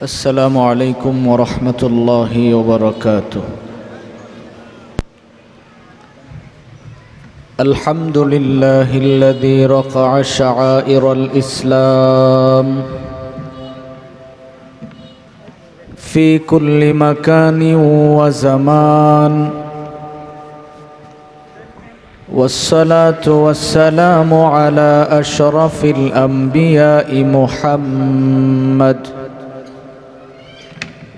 السلام عليكم ورحمة الله وبركاته. الحمد لله الذي رفع شعائر الإسلام في كل مكان وزمان. والصلاة والسلام على أشرف الأنبياء محمد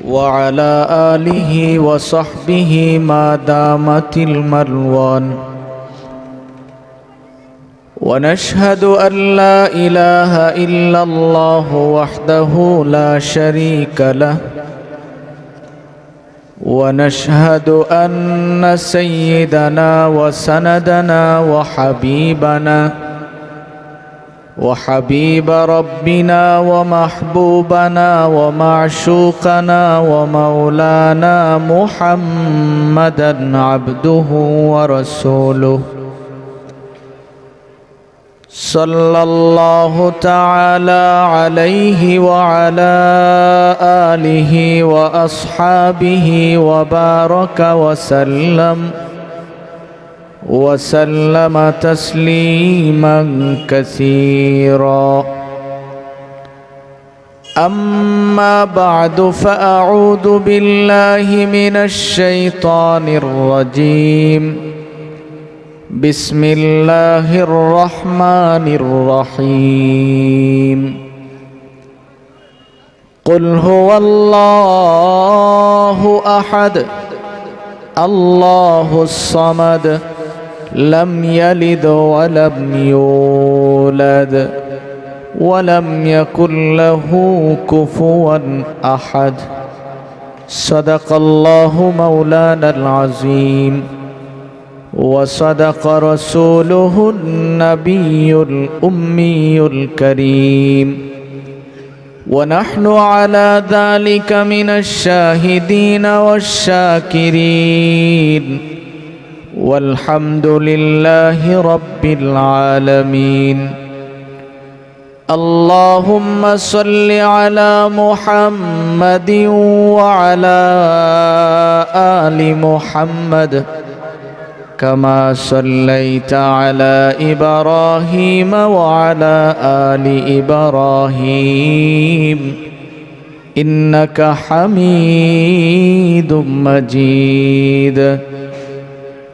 وعلى آله وصحبه ما دامت الملوان. ونشهد أن لا إله إلا الله وحده لا شريك له. ونشهد أن سيدنا وسندنا وحبيبنا وحبيب ربنا ومحبوبنا ومعشوقنا ومولانا محمدا عبده ورسوله. صلى الله تعالى عليه وعلى آله وأصحابه وبارك وسلم. وسلم تسليما كثيرا أما بعد فأعوذ بالله من الشيطان الرجيم بسم الله الرحمن الرحيم قل هو الله احد الله الصمد لم يلد ولم يولد ولم يكن له كفوا أحد. صدق الله مولانا العظيم. وصدق رسوله النبي الأمي الكريم. ونحن على ذلك من الشاهدين والشاكرين. والحمد لله رب العالمين. اللهم صل على محمد وعلى آل محمد. كما صليت على إبراهيم وعلى آل إبراهيم. إنك حميد مجيد.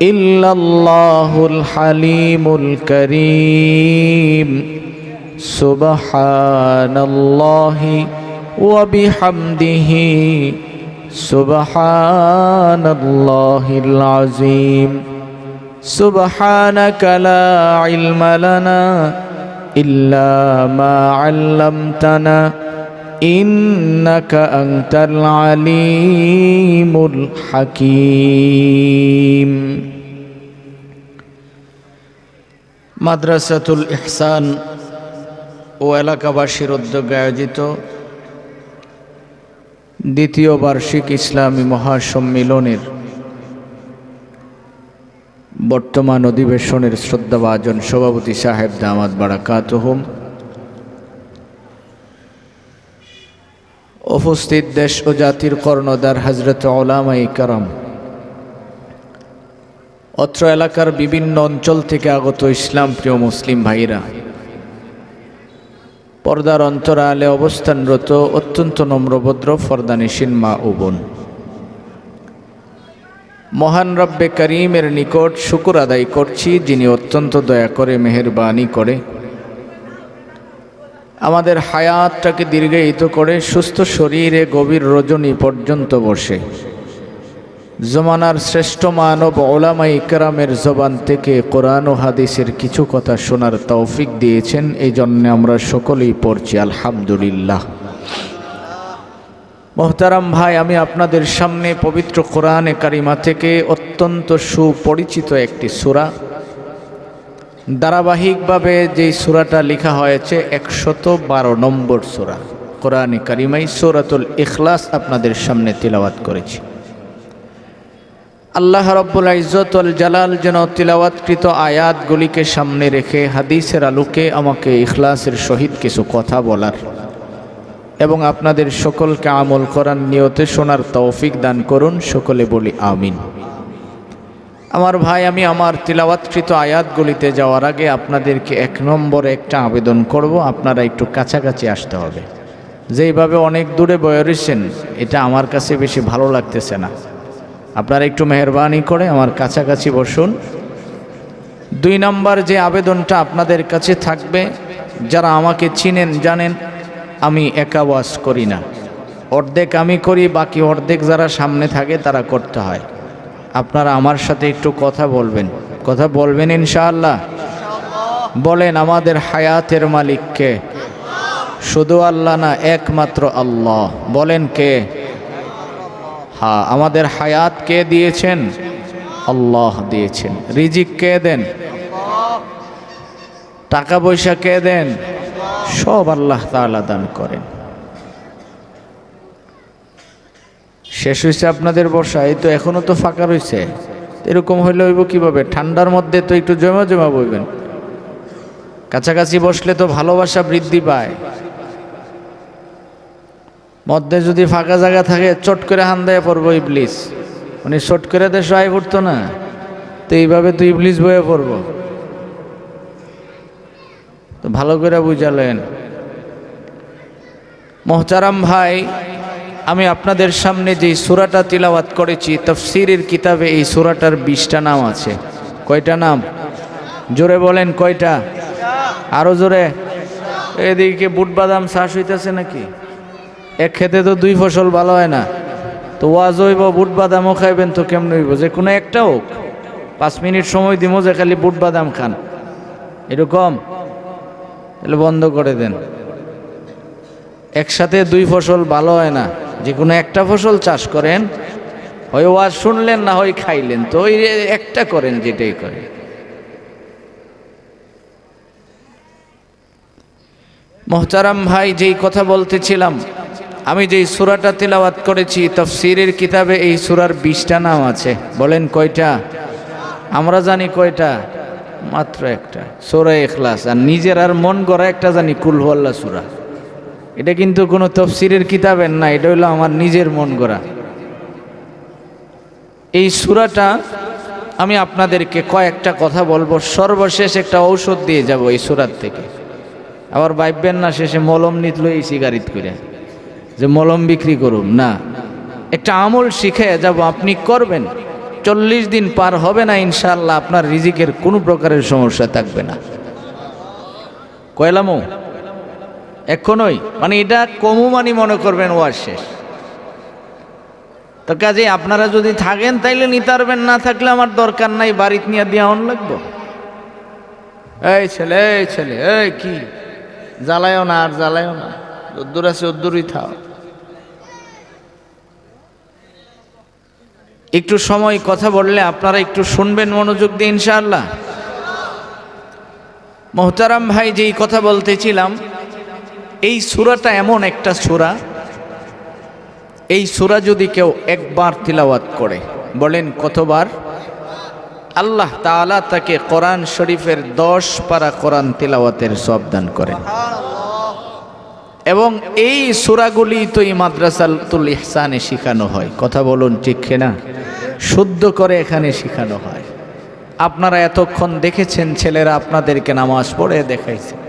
ইল্লাল্লাহুল হালিমুল করিম। সুবহানাল্লাহি ওয়া বিহামদিহি। সুবহানাল্লাহিল আযীম। সুবহানাকা লা ইলমা লানা ইল্লা মা আল্লামতানা। ইন্নাকা আনতাল আলিমুল হাকিম। মাদ্রাসাতুল ইহসান ও এলাকাবাসীর উদ্যোগে আয়োজিত দ্বিতীয় বার্ষিক ইসলামী মহাসম্মিলনের বর্তমান অধিবেশনের শ্রদ্ধাভাজন সভাপতি সাহেব দামাত বারাকাতহম। উপস্থিত দেশ ও জাতির কর্ণদার হজরত ওলামাই কারাম। অত্র এলাকার বিভিন্ন অঞ্চল থেকে আগত ইসলাম প্রিয় মুসলিম ভাইরা, পর্দার অন্তরালে অবস্থানরত অত্যন্ত নম্রভদ্র ফরদানিসীন মা ও বোন। মহান রব্বে করিমের নিকট শুকুর আদায় করছি, যিনি অত্যন্ত দয়া করে, মেহরবানি করে। আমাদের হায়াতটাকে দীর্ঘায়িত করে সুস্থ শরীরে গভীর রজনী পর্যন্ত বসে। জমানার শ্রেষ্ঠ মানব ওলামা ইকরামের জবান থেকে কোরআন ও হাদিসের কিছু কথা শোনার তৌফিক দিয়েছেন এই জন্য আমরা সকলেই পড়ছি, আলহামদুলিল্লাহ। মোহতারাম ভাই, আমি আপনাদের সামনে পবিত্র কোরআনে কারিমা থেকে অত্যন্ত সুপরিচিত একটি সুরা ধারাবাহিকভাবে যেই সুরাটা লেখা হয়েছে একশত বারো নম্বর সুরা। কোরআনে কারিমাই সুরাতুল ইখলাস আপনাদের সামনে তিলাওয়াত করেছি। আল্লাহ রব্বুল ইজ্জতুল জালাল যেন তিলাওয়াতকৃত আয়াতগুলিকে সামনে রেখে হাদিসের আলোকে আমাকে ইখলাসের সহিত কিছু কথা বলার এবং আপনাদের সকলকে আমল করার নিয়তে শোনার তৌফিক দান করুন। সকলে বলি আমিন। আমার ভাই, আমি আমার তিলাওয়াতকৃত আয়াতগুলিতে যাওয়ার আগে আপনাদেরকে এক নম্বরে একটা আবেদন করব, আপনারা একটু কাছাকাছি আসতে হবে। যেইভাবে অনেক দূরে বয়রেছেন এটা আমার কাছে বেশি ভালো লাগতেছে না। আপনারা একটু মেহরবানি করে আমার কাছাকাছি বসুন। দুই নম্বর যে আবেদনটা আপনাদের কাছে থাকবে, যারা আমাকে চিনেন, জানেন, আমি একা করি না। অর্ধেক আমি করি, বাকি অর্ধেক যারা সামনে থাকে, তারা করতে হয়। আপনারা আমার সাথে একটু কথা বলবেন। কথা বলবেন ইনশাআল্লাহ? বলেন, আমাদের হায়াতের মালিককে। শুধু আল্লাহ না, একমাত্র আল্লাহ। বলেন কে? হ্যাঁ আমাদের হায়াত কে দিয়েছেন? আল্লাহ দিয়েছেন। রিজিক কে দেন? টাকা পয়সা কে দেন? সব আল্লাহ তাআলা দান করেন। শেষ হয়েছে আপনাদের বর্ষা, এই তো এখনও তো ফাঁকা রয়েছে এরকম হইলে হইব কীভাবে? ঠান্ডার মধ্যে তো একটু জমা জমা বইবেন। কাছাকাছি বসলে তো ভালোবাসা বৃদ্ধি পায়। মধ্যে যদি ফাঁকা জায়গা থাকে, চট করে হান দেয় পড়ব ইবলিস। উনি চট করে দেশ আয় পড়তো না। তো এইভাবে তো ইবলিস বয়ে পড়ব। তো ভালো করে বুঝালেন। মোহতারাম ভাই আমি আপনাদের সামনে যে সুরাটা তিলাওয়াত করেছি, তফসিরের কিতাবে এই সুরাটার বিশটা নাম আছে। কয়টা নাম? জোরে বলেন কয়টা? আরও জোরে। এদিকে বুট বাদাম শ্বাস হইতেছে নাকি? এক খেতে তো দুই ফসল ভালো হয় না। তো ওয়াজ হইব, বুট বাদামও খাইবেন তো কেমন হইব? যে কোনো একটা হোক। পাঁচ মিনিট সময় দিব যে খালি বুট বাদাম খান। এরকম? বন্ধ করে দেন। একসাথে দুই ফসল ভালো হয় না। যে কোনো একটা ফসল চাষ করেন, হয় ওয়াজ শুনলেন না হয় খাইলেন, তো ওই একটা করেন যেটাই করেন। মোহতারাম ভাই, যেই কথা বলতেছিলাম, আমি যেই সুরাটা তেলাওয়াত করেছি, তফসিরের কিতাবে এই সুরার বিশটা নাম আছে। বলেন কয়টা? আমরা জানি কয়টা? মাত্র একটা। সোরা এখলাস আর নিজের আর মন গড়া একটা জানি কুলহল্লা সুরা। এটা কিন্তু কোনো তফসিরের কিতাবের না, এটা হলো আমার নিজের মন গড়া। এই সুরাটা আমি আপনাদেরকে কয়েকটা কথা বলব, সর্বশেষ একটা ঔষধ দিয়ে যাব এই সুরার থেকে। আবার ভাববেন না, শেষে মলম নিতল এই সিগারেট করে যে মলম বিক্রি করুন না। একটা আমল শিখে যাব, আপনি করবেন, চল্লিশ দিন পার হবে না ইনশাল্লাহ আপনার রিজিকের কোনো প্রকারের সমস্যা থাকবে না। কয়লামো? এখনই মানে এটা কমু মানি মনে করবেন ওয়ার শেষ। তো কাজে আপনারা যদি থাকেন, তাইলে নিতে পারবেন, না থাকলে আমার দরকার নাই, বাড়িতে নিয়ে দিয়ে অন লাগবো। এই ছেলে এই ছেলে, এই কি? জ্বালায়ও না আর জ্বালায়ও না। উদ্দুর আছে উদ্দুরই থাও একটু সময়, কথা বললে আপনারা একটু শুনবেন মনোযোগ দিয়ে, ইনশাআল্লাহ। মোহতারাম ভাই যেই কথা বলতেছিলাম এই সুরাটা এমন একটা সুরা, এই সুরা যদি কেউ একবার তিলাওয়াত করে, বলেন কতবার? আল্লাহ তাআলা তাকে কোরআন শরীফের দশ পারা কোরআন তিলাওয়াতের সব দান করেন। এবং এই সুরাগুলি তো এই মাদ্রাসাতুল ইহসানে শেখানো হয়। কথা বলুন ঠিক না শুদ্ধ করে এখানে শেখানো হয়। আপনারা এতক্ষণ দেখেছেন ছেলেরা আপনাদেরকে নামাজ পড়ে দেখাইছে।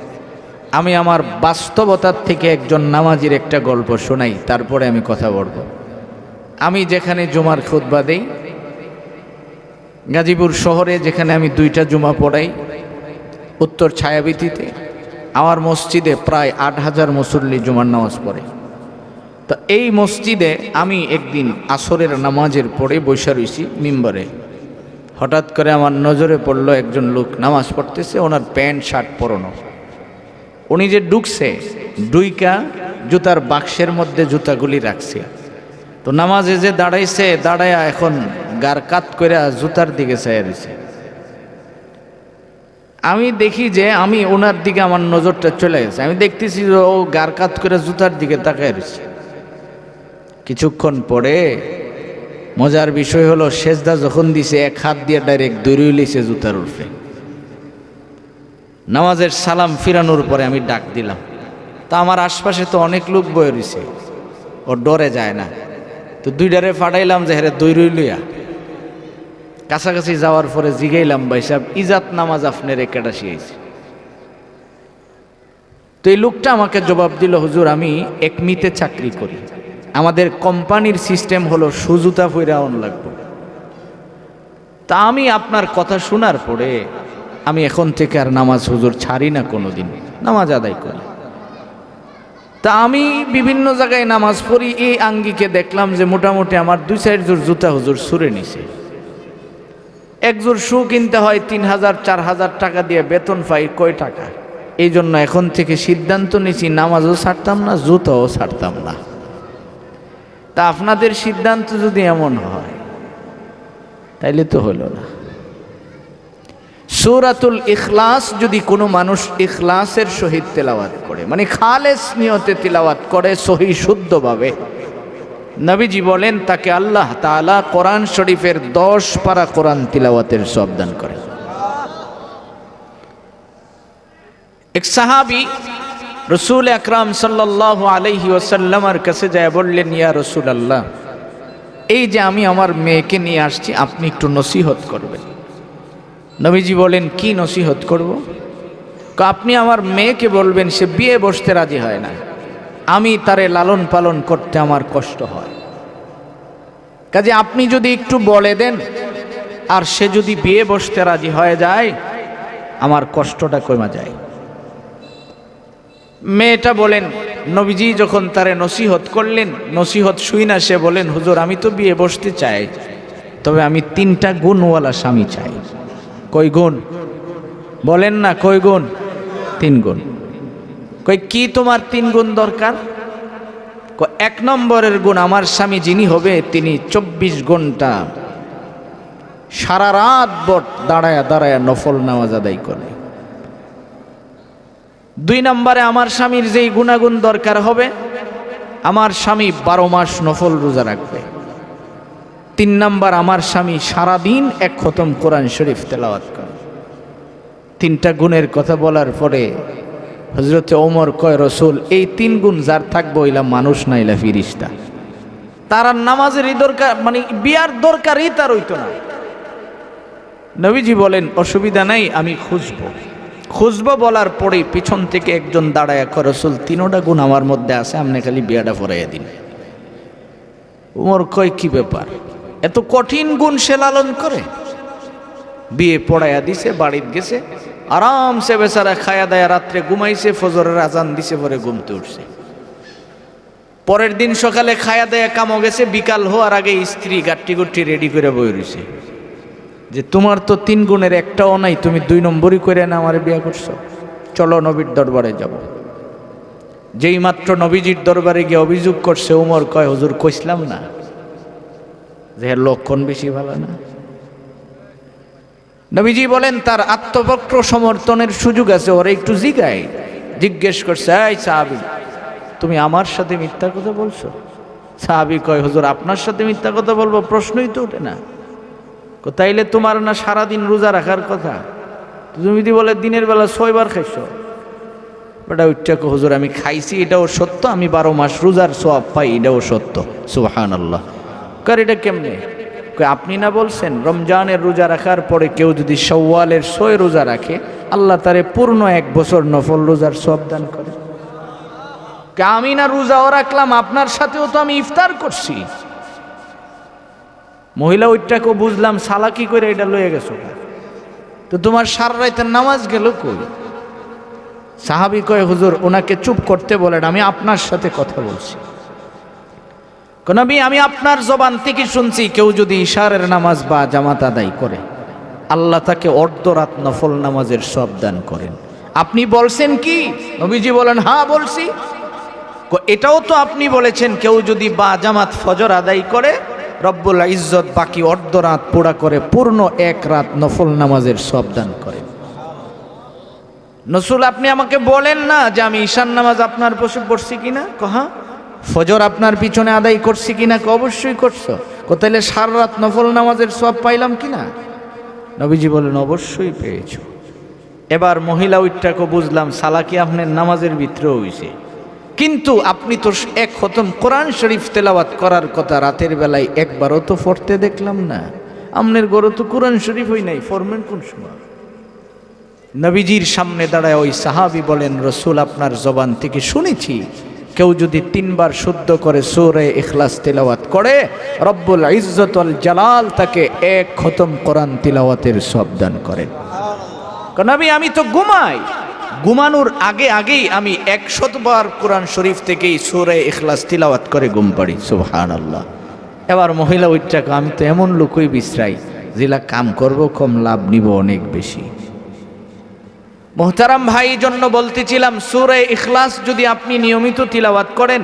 আমি আমার বাস্তবতার থেকে একজন নামাজির একটা গল্প শোনাই, তারপরে আমি কথা বলব। আমি যেখানে জুমার খুতবা দেই, গাজীপুর শহরে যেখানে আমি দুইটা জুমা পড়াই, উত্তর ছায়াবিতিতে আমার মসজিদে প্রায় আট হাজার মুসল্লি জুমার নামাজ পড়ে। তো এই মসজিদে আমি একদিন আসরের নামাজের পরে বৈশা রয়েছি মিম্বরে। হঠাৎ করে আমার নজরে পড়ল একজন লোক নামাজ পড়তেছে, ওনার প্যান্ট, শার্ট পরনো। উনি যে ডুকছে, ডুইকা জুতার বাক্সের মধ্যে জুতাগুলি রাখছে। তো নামাজে যে দাঁড়াইছে, দাঁড়ায়া এখন গার কাত করে জুতার দিকে চাইয়া দিছে আমি দেখি যে আমি ওনার দিকে আমার নজরটা চলে গেছে। আমি দেখতেছি যে ও গার কাত করে জুতার দিকে তাকায় রয়েছে কিছুক্ষণ পরে মজার বিষয় হলো শেষদা যখন দিছে, এক হাত দিয়ে ডাইরেক্ট দৌড়িয়ে লিছে জুতার উঠে নামাজের সালাম ফিরানোর পরে আমি ডাক দিলাম। তা আমার আশপাশে তো অনেক লোক বয়ে রয়েছে। ও ডরে যায় না। তো দুইটারে ফাটাইলাম যে, হেরে দৌড়ই লইয়া। কাছাকাছি যাওয়ার পরে জিগাইলাম, ভাই সাহেব, ইজাত নামাজ আপনার কেটা শিখেছি তো এই লোকটা আমাকে জবাব দিল, হুজুর, আমি একমিতে চাকরি করি। আমাদের কোম্পানির সিস্টেম হলো সুজুতা ফইরা অন লাগবে। তা আমি আপনার কথা শোনার পরে আমি এখন থেকে আর নামাজ হুজুর ছাড়ি না কোনো দিন নামাজ আদায় করি। তা আমি বিভিন্ন জায়গায় নামাজ পড়ি, এই আঙ্গিকে দেখলাম যে মোটামুটি আমার দুই চার জোর জুতা হুজুর সুরে নিছে। একজোর শু কিনতে হয় তিন হাজার, চার হাজার টাকা দিয়ে, বেতন পাই কয় টাকা? এই জন্য এখন থেকে সিদ্ধান্ত নিছি নামাজও ছাড়তাম না, জুতাও ছাড়তাম না। তা আপনাদের সিদ্ধান্ত যদি এমন হয়, তাইলে তো হলো না। সুরাতুল ইখলাস যদি কোনো মানুষ ইখলাসের সহিত তেলাওয়াত করে মানে খালেস নিয়তে তিলাওয়াত করে সহি শুদ্ধভাবে, নবীজি বলেন তাকে আল্লাহ তাআলা কোরআন শরীফের দশ পারা কোরআন তিলাওয়াতের সবদান করে এক সাহাবি রসুল আকরাম সাল্লাহ আলহি ওসাল্লামার কাছে যায় বললেন, ইয়া রসুল আল্লাহ এই যে আমি আমার মেয়েকে নিয়ে আসছি, আপনি একটু নসিহত করবেন। নবীজি বলেন, কি নসিহত করব? আপনি আমার মেয়েকে বলবেন, সে বিয়ে বসতে রাজি হয় না। আমি তারে লালন পালন করতে আমার কষ্ট হয়। কাজে আপনি যদি একটু বলে দেন, আর সে যদি বিয়ে বসতে রাজি হয়ে যায়, আমার কষ্টটা কমা যায়। মেয়েটা বলেন, নবীজি যখন তারে নসিহত করলেন, নসিহত শুই না, সে বলেন, হুজুর, আমি তো বিয়ে বসতে চাই, তবে আমি তিনটা গুণওয়ালা স্বামী চাই কই গুণ? বলেন না কই গুণ? তিন গুণ। কই কি তোমার তিন গুণ দরকার? এক নম্বরের গুণ আমার স্বামী যিনি হবে, তিনি চব্বিশ ঘণ্টা সারা রাত বট দাঁড়ায় দাঁড়ায় নফল নামাজ আদায় করে। দুই নম্বরে আমার স্বামীর যেই গুণাগুণ দরকার হবে, আমার স্বামী বারো মাস নফল রোজা রাখবে। তিন নাম্বার, আমার স্বামী সারাদিন এক খতম কোরআন শরীফ তেলাওয়াত করে। তিনটা গুণের কথা বলার পরে হজরতে ওমর কয়, রসুল, এই তিন গুণ যার থাকব ইলা মানুষ না ইলা ফিরিস্তা। তার আর নামাজেরই দরকার মানে বিয়ার দরকারই তার হইতো না। নবীজি বলেন, অসুবিধা নাই, আমি খুঁজবো। খুঁজবো বলার পরেই পিছন থেকে একজন দাঁড়ায় কয়, রসুল, তিনোটা গুণ আমার মধ্যে আছে আপনি খালি বিয়াটা ফরাইয়া দিন। উমর কয়, কি ব্যাপার? এত কঠিন গুণ সে লালন করে। বিয়ে পড়াইয়া দিছে বাড়ির গেছে, আরামসে বেচারা খায়া দায়া রাত্রে ঘুমাইছে, ফজরের আজান দিছে পরে ঘুমতে উঠছে। পরের দিন সকালে খায়া দেয়া কামো গেছে, বিকাল হওয়ার আগে স্ত্রী গাট্টি গুট্টি রেডি করে বই রয়েছে যে তোমার তো তিন গুণের একটাও নাই, তুমি দুই নম্বরই করে না আমার বিয়ে করছ। চলো নবীর দরবারে যাব। যেই মাত্র নবীজির দরবারে গিয়ে অভিযোগ করছে, উমর কয়, হুজুর, কইসলাম না। যে লক্ষণ বেশি ভালো না। নবীজি বলেন, তার আত্মপক্র সমর্থনের সুযোগ আছে, ওরা একটু জিগায়। জিজ্ঞেস করছে, এই সাহাবি, তুমি আমার সাথে মিথ্যা কথা বলছো? সাহাবি কয়, হুজুর, আপনার সাথে মিথ্যা কথা বলব, প্রশ্নই তো ওঠে না। তাইলে তোমার না সারাদিন রোজা রাখার কথা? তুমি যদি বলে, দিনের বেলা ছয়বার খাইছো? বেটা উচ্চা হুজুর, আমি খাইছি, এটাও সত্য, আমি বারো মাস রোজার সোয়াব পাই, এটাও সত্য। সুবাহান আল্লাহ কার এটা কেমনে? আপনি না বলছেন, রমজানের রোজা রাখার পরে কেউ যদি সওয়ালের ছয় রোজা রাখে, আল্লাহ তারে পূর্ণ এক বছর নফল রোজার সব দান করে। আমি না রোজাও রাখলাম, আপনার সাথেও তো আমি ইফতার করছি। মহিলা ওইটাকেও বুঝলাম সালাকি করে এটা লয়ে গেছো তো তোমার সারা রাইতের নামাজ গেল কই? সাহাবি কয়, হুজুর, ওনাকে চুপ করতে বলেন, আমি আপনার সাথে কথা বলছি। নবী, আমি আপনার জবান থেকে শুনছি, কেউ যদি ইশারের নামাজ বা জামাত আদায় করে, আল্লাহ তাকে অর্ধরাত নফল নামাজের সব দান করেন। আপনি বলছেন কি? নবীজি বলেন হ্যাঁ বলছি। এটাও তো আপনি বলেছেন, কেউ যদি বা জামাত ফজর আদায় করে, রব্বুল ইজ্জত বাকি অর্ধ রাত পোড়া করে, পূর্ণ এক রাত নফল নামাজের সব দান করে নসুল, আপনি আমাকে বলেন না যে আমি ঈশান নামাজ আপনার পশু পড়ছি কিনা? কহা ফজর আপনার পিছনে আদায় করছি কিনা অবশ্যই করছ। কোথায় সার রাত নফল নামাজের সব পাইলাম কিনা? নবীজি বলেন, অবশ্যই পেয়েছ। এবার মহিলা ওইটাকে বুঝলাম, সালাকি আপনার নামাজের ভিতরে হইছে। কিন্তু আপনি তো এক খতম কোরআন শরীফ তেলাওয়াত করার কথা রাতের বেলায় একবারও তো পড়তে দেখলাম না। আমনের গরু তো কোরআন শরীফ হই নাই, ফরমেন কোন সময়? নবীজির সামনে দাঁড়ায় ওই সাহাবি বলেন, রসুল আপনার জবান থেকে শুনেছি কেউ যদি তিনবার শুদ্ধ করে সুরে ইখলাস তিলাওয়াত করে, রব্বুল ইজ্জতুল জালাল তাকে এক খতম কোরআন তিলাওয়াতের সব দান করেন। নবী আমি আমি তো ঘুমাই। ঘুমানোর আগে আগেই আমি একশতবার কোরআন শরীফ থেকেই সুরে ইখলাস তিলাওয়াত করে ঘুম পাড়ি সুবহান আল্লাহ এবার মহিলা ওইটাকে আমি তো এমন লোকই বিশ্রাই যেটা কাম করব কম লাভ নিব অনেক বেশি। মোহতারাম ভাই জন্য বলতেছিলাম, সুরে ইখলাস যদি আপনি নিয়মিত তিলাওয়াত করেন,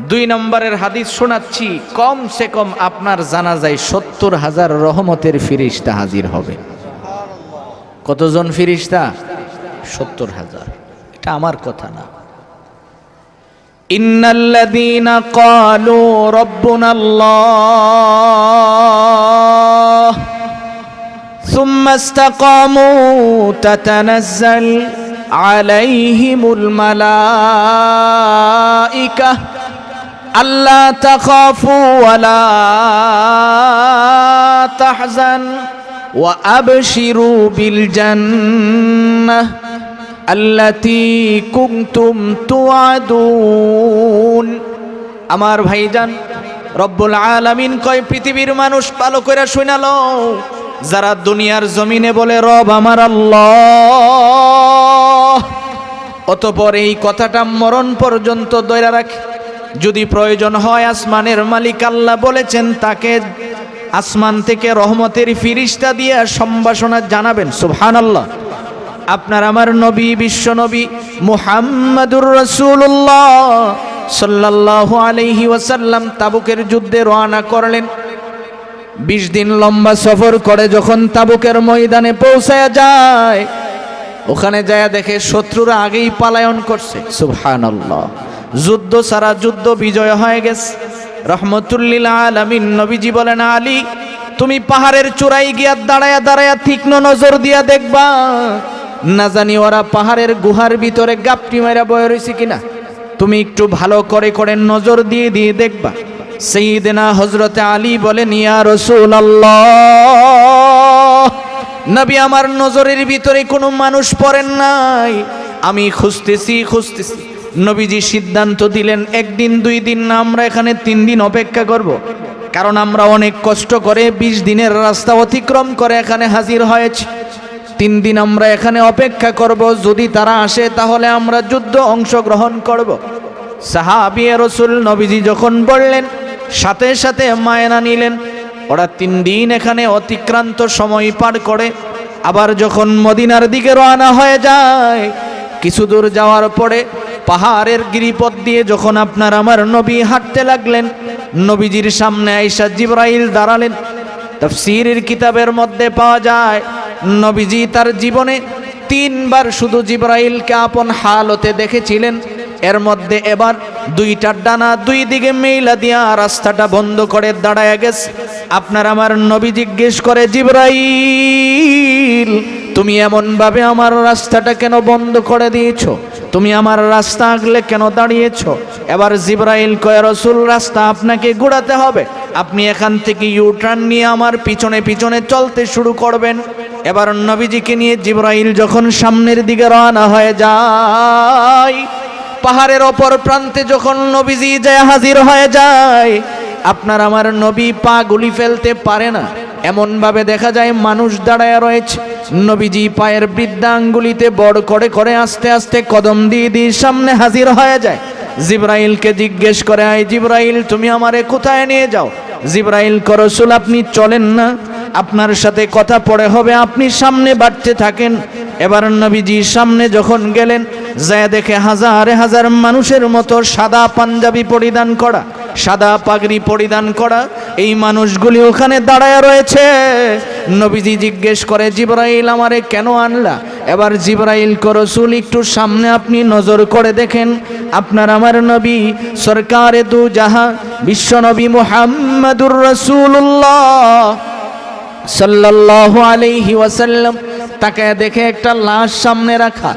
দুই নম্বরের হাদিস শোনাচ্ছি, কম সে কম আপনার জানা যায় সত্তর হাজার রহমতের ফিরিস্তা হাজির হবে। কতজন ফিরিস্তা? সত্তর হাজার। এটা আমার কথা না। ক্বালু রাব্বুনা আল্লাহ ثم استقاموا تتنزل عليهم الملائكة ألا تخافوا ولا تحزن وأبشروا بالجنة التي كنتم توعدون আমার ভাইজান রব্বুল আলামিন কয় পৃথিবীর মানুষ ভালো করে শুনালো যারা দুনিয়ার জমিনে বলে, রব আমার আল্লাহ। অতপর এই কথাটা মরণ পর্যন্ত দৈরা রাখে। যদি প্রয়োজন হয়, আসমানের মালিক আল্লাহ বলেছেন, তাকে আসমান থেকে রহমতের ফিরিস্তা দিয়ে সম্ভাষণা জানাবেন। সুবহান আল্লাহ আপনার আমার নবী, বিশ্ব নবী মুহাম্মাদুর রসুল্লাহ সাল্লাহ আলহি ওয়াসাল্লাম তাবুকের যুদ্ধে রওনা করলেন। বিশ দিন লম্বা সফর করে যখন তাবুকের ময়দানে পৌঁছায় যায়, ওখানে যায় দেখে শত্রুরা আগেই পালায়ন করছে। সুবহান যুদ্ধ সারা যুদ্ধ বিজয় হয়ে গেছে। রহমতুল্লিল আলামিন নবীজি বলেন, আলী, তুমি পাহাড়ের চূড়াই গিয়া দাঁড়ায়া দাঁড়ায়া তীক্ষ্ণ নজর দিয়া দেখবা, না জানি ওরা পাহাড়ের গুহার ভিতরে গাপটি মেরা বয়ে রয়েছে কিনা। তুমি একটু ভালো করে করে নজর দিয়ে দিয়ে দেখবা। সেইদিনা হজরতে আলী বলেন, ইয়া রসুল নবী আমার নজরের ভিতরে কোনো মানুষ পড়েন নাই আমি খুঁজতেছি খুঁজতেছি নবীজি সিদ্ধান্ত দিলেন, একদিন, দুই দিন না, আমরা এখানে তিন দিন অপেক্ষা করব। কারণ আমরা অনেক কষ্ট করে বিশ দিনের রাস্তা অতিক্রম করে এখানে হাজির হয়েছি তিন দিন আমরা এখানে অপেক্ষা করব যদি তারা আসে, তাহলে আমরা যুদ্ধ অংশগ্রহণ করব। সাহাবিয়া রসুল নবীজি যখন বললেন সাথে সাথে মায়না নিলেন। ওরা তিন দিন এখানে অতিক্রান্ত সময় পার করে। আবার যখন মদিনার দিকে রওনা হয়ে যায়, কিছু দূর যাওয়ার পরে পাহাড়ের গিরিপথ দিয়ে যখন আপনার আমার নবী হাঁটতে লাগলেন, নবীজির সামনে আইসা জিব্রাইল দাঁড়ালেন। তফসিরের কিতাবের মধ্যে পাওয়া যায়, নবীজি তার জীবনে তিনবার শুধু জিব্রাইলকে আপন হালতে দেখেছিলেন। এর মধ্যে এবার দুইটার ডানা দুই দিকে মেইলা দিয়া রাস্তাটা বন্ধ করে দাঁড়ায় গেছে। আপনার আমার নবী জিজ্ঞেস করে, জিব্রাইল, তুমি এমন ভাবে আমার রাস্তাটা কেন বন্ধ করে দিয়েছ? তুমি আমার রাস্তা আগলে কেন দাঁড়িয়েছ? এবার জিব্রাইল কয়, রসুল, রাস্তা আপনাকে ঘোরাতে হবে। আপনি এখান থেকে ইউ টার্ন নিয়ে আমার পিছনে পিছনে চলতে শুরু করবেন। এবার নবীজিকে নিয়ে জিব্রাইল যখন সামনের দিকে রওনা হয়ে যায় পাহাড়ের ওপর প্রান্তে যখন নবীজি যায় হাজির হয়ে যায়, আপনার আমার নবী পা গুলি ফেলতে পারে না। এমনভাবে দেখা যায় মানুষ দাঁড়ায় রয়েছে। নবীজি পায়ের বৃদ্ধাঙ্গুলিতে বড় করে করে আস্তে আস্তে কদম দিয়ে দিয়ে সামনে হাজির হয়ে যায়। জিব্রাইলকে জিজ্ঞেস করে, আয় জিব্রাইল, তুমি আমারে কোথায় নিয়ে যাও? জিব্রাইল করসুল আপনি চলেন না। আপনার সাথে কথা পড়ে হবে, আপনি সামনে বাড়তে থাকেন। এবার নবীজি সামনে যখন গেলেন, যায় দেখে হাজার হাজার মানুষের মতো সাদা পাঞ্জাবি পরিধান করা, সাদা পাগড়ি পরিধান করা, এই মানুষগুলি ওখানে দাঁড়ায় রয়েছে। নবীজি জিজ্ঞেস করে, জিব্রাইল আমারে কেন আনলা? এবার জিব্রাইল করসুল একটু সামনে আপনি নজর করে দেখেন। আপনার আমার নবী সরকারে দু জাহা, বিশ্ব নবী মুহাম্মাদুর রাসূলুল্লাহ। সাল্লাল্লাহু আলাইহি ওয়াসাল্লাম, তাকে দেখে একটা লাশ সামনে রাখা।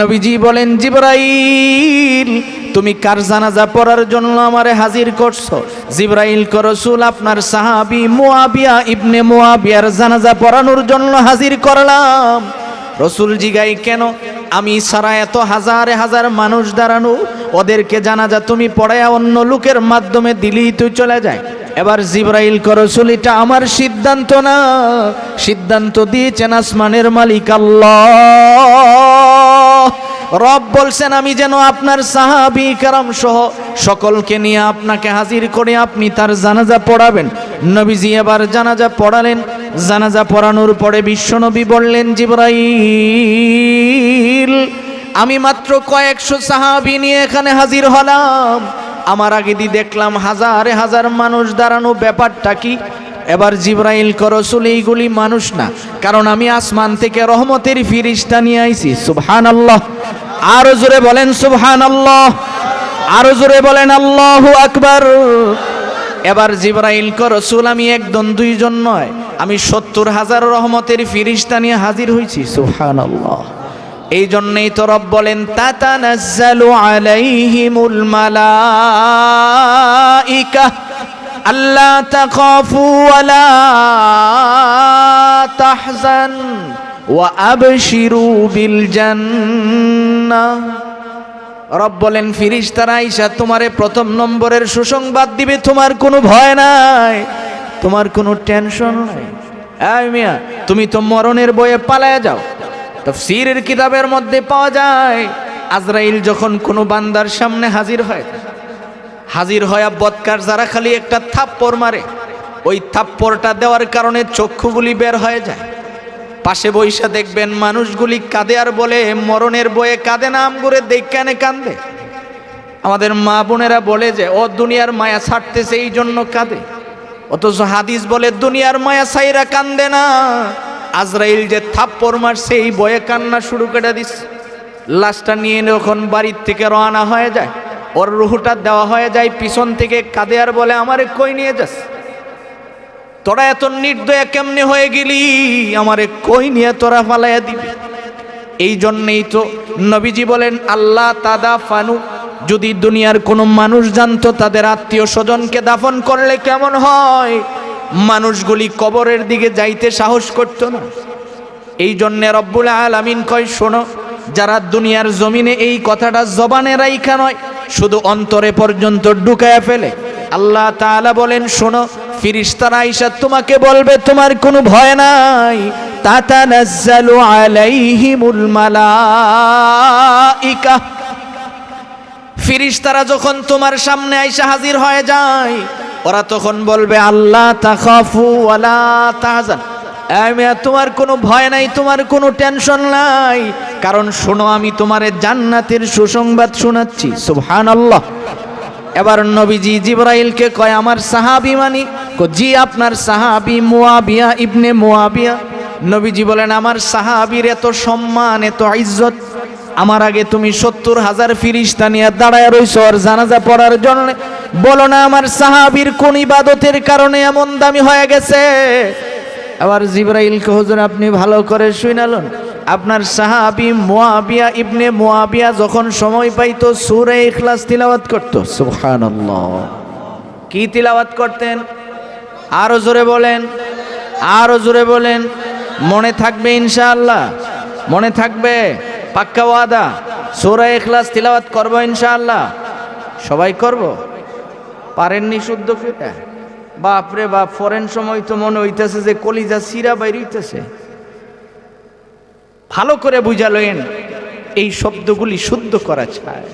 নবীজি বলেন, জিব্রাইল, তুমি কার জানাজা পড়ার জন্য আমারে হাজির করছ? জিব্রাইল কো রাসূল, আপনার সাহাবী মুয়াবিয়া ইবনে মুয়াবিয়ার জানাজা পড়ানোর জন্য হাজির করলাম। রসুল জিগাই, কেন? আমি সারা এত হাজার হাজার মানুষ দাঁড়ানো, ওদেরকে জানাজা তুমি পড়ায় অন্য লোকের মাধ্যমে দিলেই তুই চলে যায়। এবার জিব্রাইল করসুল এটা আমার সিদ্ধান্ত না। সিদ্ধান্ত দিয়েছেন আসমানের মালিক আল্লাহ। রব বলছেন, আমি যেন আপনার সাহাবি কারাম সহ সকলকে নিয়ে আপনাকে হাজির করে আপনি তার জানাজা পড়াবেন। নবীজি এবার জানাজা পড়ালেন। জানাজা পড়ানোর পরে বিশ্বনবী বললেন, জিব্রাইল, আমি মাত্র কয়েকশো সাহাবি নিয়ে এখানে হাজির হলাম। আমার আগে দি দেখলাম হাজারে হাজার মানুষ দাঁড়ানো ব্যাপারটা কি? এবার জিব্রাইল করসুল এইগুলি মানুষ না। কারণ আমি আসমান থেকে রহমতের ফিরিস্তা নিয়ে আইছি। সুবহান আল্লাহ আরও জোরে বলেন সুবহান আল্লাহ আরও জোরে বলেন আল্লাহু আকবার। এবার জিব্রাইল করসুল আমি একজন দুইজন নয়। আমি সত্তর হাজার রহমতের ফিরিস্তা নিয়ে হাজির হয়েছি সুবহান আল্লাহ এই জন্যই তো রব বলেন, তাতানাজ্জালু আলাইহিমুল মালাইকা আল্লাহ তাখাফু ওয়ালা তাহজান, ওয়া আবশিরু বিল জান্নাহ রব বলেন, ফিরিস্তারা আইসা তোমারে প্রথম নম্বরের সুসংবাদ দিবে, তোমার কোনো ভয় নাই, তোমার কোনো টেনশন নাই। মিয়া, তুমি তো মরণের বয়ে পালায় যাও। তফসিরের কিতাবের মধ্যে পাওয়া যায়, আজরাইল যখন কোনো বান্দার সামনে হাজির হয়, হাজির হয়ে বৎকার যারা খালি একটা থাপ্পড় মারে, ওই থাপ্পড়টা দেওয়ার কারণে চক্ষুগুলি বের হয়ে যায়। পাশে বৈশা দেখবেন মানুষগুলি কাঁদে আর বলে, মরণের বয়ে কাঁদে না, আমগুরে দেখকানে কাঁদে? আমাদের মা বোনেরা বলে যে, ও দুনিয়ার মায়া ছাড়তেছে এই জন্য কাঁদে। অথচ হাদিস বলে, দুনিয়ার মায়া সাইরা কান্দে না। আজরাইল যে থাপ্পড় মারছে, এই বয়ে কান্না শুরু করে দিস লাশটা নিয়ে যখন বাড়ির থেকে রওনা হয়ে যায়। ওর রুহুটা দেওয়া হয়ে যায়, পিছন থেকে কাঁদে আর বলে, আমারে কই নিয়ে যাস? তোরা এত নির্দয়া কেমনে হয়ে গেলি? আমারে কই নিয়ে তোরা ফালাইয়া দিবি? এই জন্যেই তো নবীজি বলেন, আল্লাহ তাদা ফানু, যদি দুনিয়ার কোনো মানুষ জানতো, তাদের আত্মীয় স্বজনকে দাফন করলে কেমন হয়? মানুষগুলি কবরের দিকে যাইতে সাহস করত না। এই জন্যে রব্বুল আলামিন কয়, শোনো, যারা দুনিয়ার জমিনে এই কথাটা জবানে রাইখা নয়, শুধু অন্তরে পর্যন্ত ঢুকায় ফেলে। আল্লাহ তাআলা বলেন, শোনো, ফিরিস্তারা আইসা তোমাকে বলবে, তোমার কোনো ভয় নাই। তাতানাজ্জালু আলাইহিমুল মালাইকা। ফিরিস্তারা যখন তোমার সামনে আইসা হাজির হয়ে যায় ওরা তখন বলবে, আল্লাহ তাখাফু তোমার কোনো ভয় নাই, তোমার কোনো টেনশন নাই। কারণ শোনো, আমি তোমারে জান্নাতের সুসংবাদ শোনাচ্ছি। সুহান আল্লাহ এবার নবীজি জিব্রাইলকে কয়, আমার সাহাবি মানি? জি, আপনার সাহাবি মুয়াবিয়া ইবনে মুয়াবিয়া। নবীজি বলেন, আমার সাহাবির এত সম্মান, এত ইজ্জত। আমার আগে তুমি সত্তর হাজার ফিরিস্তা নিয়ে দাঁড়ায় রইছো, আর জানাজা পড়ার জন্য বলো না আমার সাহাবির কোন ইবাদতের কারণে এমন দামি হয়ে গেছে? আবার জিব্রাইলকে হুজুর, আপনি ভালো করে শুনালুন আপনার সাহাবি মুয়াবিয়া ইবনে মুয়াবিয়া যখন সময় পাইতো, সূরা ইখলাস তিলাওয়াত করতো। সুবহানাল্লাহ। কি তিলাওয়াত করতেন? আরও জোরে বলেন, আরও জোরে বলেন। মনে থাকবে ইনশাআল্লাহ, মনে থাকবে, পাক্কা ওয়াদা। সূরা ইখলাস তিলাওয়াত করব ইনশাআল্লাহ। সবাই করব? পারেননি শুদ্ধ ফিরে বাপরে বাপ, ফরেন সময় তো মনে হইতেছে যে কলিজা সিরা বাইর হইতেছে। ভালো করে বুঝালেন, এই শব্দগুলি শুদ্ধ করা চায়